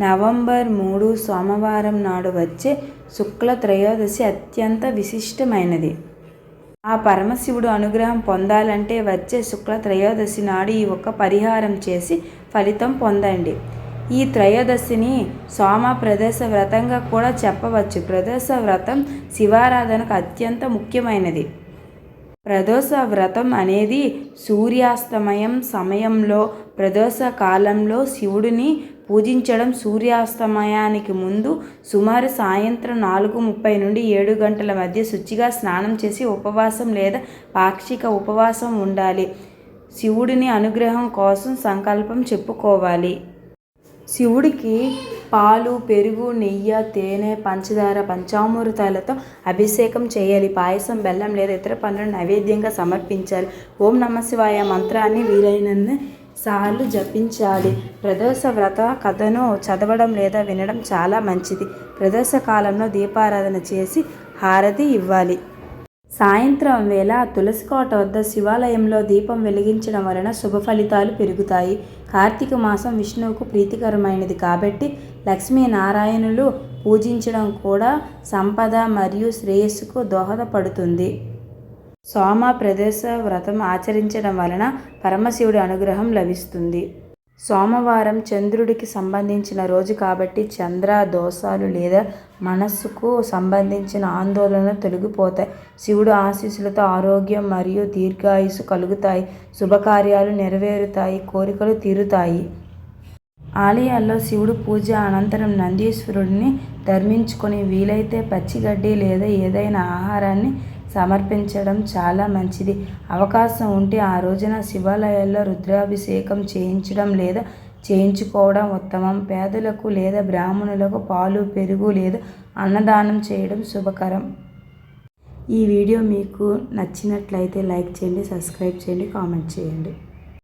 November మూడు సోమవారం నాడు వచ్చే శుక్ల త్రయోదశి అత్యంత విశిష్టమైనది. ఆ పరమశివుడు అనుగ్రహం పొందాలంటే వచ్చే శుక్ల త్రయోదశి నాడు ఈ ఒక్క పరిహారం చేసి ఫలితం పొందండి. ఈ త్రయోదశిని సోమ ప్రదేశ వ్రతంగా కూడా చెప్పవచ్చు. ప్రదోష వ్రతం శివారాధనకు అత్యంత ముఖ్యమైనది. ప్రదోష వ్రతం అనేది సూర్యాస్తమయం సమయంలో ప్రదోష కాలంలో శివుడిని పూజించడం సూర్యాస్తమయానికి ముందు సుమారు సాయంత్రం నాలుగు ముప్పై నుండి ఏడు గంటల మధ్య శుచిగా స్నానం చేసి ఉపవాసం లేదా పాక్షిక ఉపవాసం ఉండాలి. శివుడిని అనుగ్రహం కోసం సంకల్పం చెప్పుకోవాలి. శివుడికి పాలు పెరుగు నెయ్యి తేనె పంచదార పంచామృతాలతో అభిషేకం చేయాలి. పాయసం బెల్లం లేదా ఇతర పనులను నైవేద్యంగా సమర్పించాలి. ఓం నమ శివాయ మంత్రాన్ని వీలైనన్ని సార్లు జపించాలి. ప్రదోష వ్రత కథను చదవడం లేదా వినడం చాలా మంచిది. ప్రదోష కాలంలో దీపారాధన చేసి హారతి ఇవ్వాలి. సాయంత్రం వేళ తులసి కోట వద్ద శివాలయంలో దీపం వెలిగించడం వలన శుభ ఫలితాలు పెరుగుతాయి. కార్తీక మాసం విష్ణువుకు ప్రీతికరమైనది కాబట్టి లక్ష్మీనారాయణులు పూజించడం కూడా సంపద మరియు శ్రేయస్సుకు దోహదపడుతుంది. సోమ ప్రదేశ వ్రతం ఆచరించడం వలన పరమశివుడి అనుగ్రహం లభిస్తుంది. సోమవారం చంద్రుడికి సంబంధించిన రోజు కాబట్టి చంద్ర దోషాలు లేదా మనస్సుకు సంబంధించిన ఆందోళనలు తొలగిపోతాయి. శివుడు ఆశీస్సులతో ఆరోగ్యం మరియు దీర్ఘాయుసు కలుగుతాయి. శుభకార్యాలు నెరవేరుతాయి. కోరికలు తీరుతాయి. ఆలయాల్లో శివుడు పూజ అనంతరం నందీశ్వరుడిని ధర్మించుకొని వీలైతే పచ్చిగడ్డి లేదా ఏదైనా ఆహారాన్ని సమర్పించడం చాలా మంచిది. అవకాశం ఉంటే ఆ రోజున శివాలయాల్లో రుద్రాభిషేకం చేయించడం లేదా చేయించుకోవడం ఉత్తమం. పేదలకు లేదా బ్రాహ్మణులకు పాలు పెరుగు లేదా అన్నదానం చేయడం శుభకరం. ఈ వీడియో మీకు నచ్చినట్లయితే లైక్ చేయండి సబ్స్క్రైబ్ చేయండి కామెంట్ చేయండి.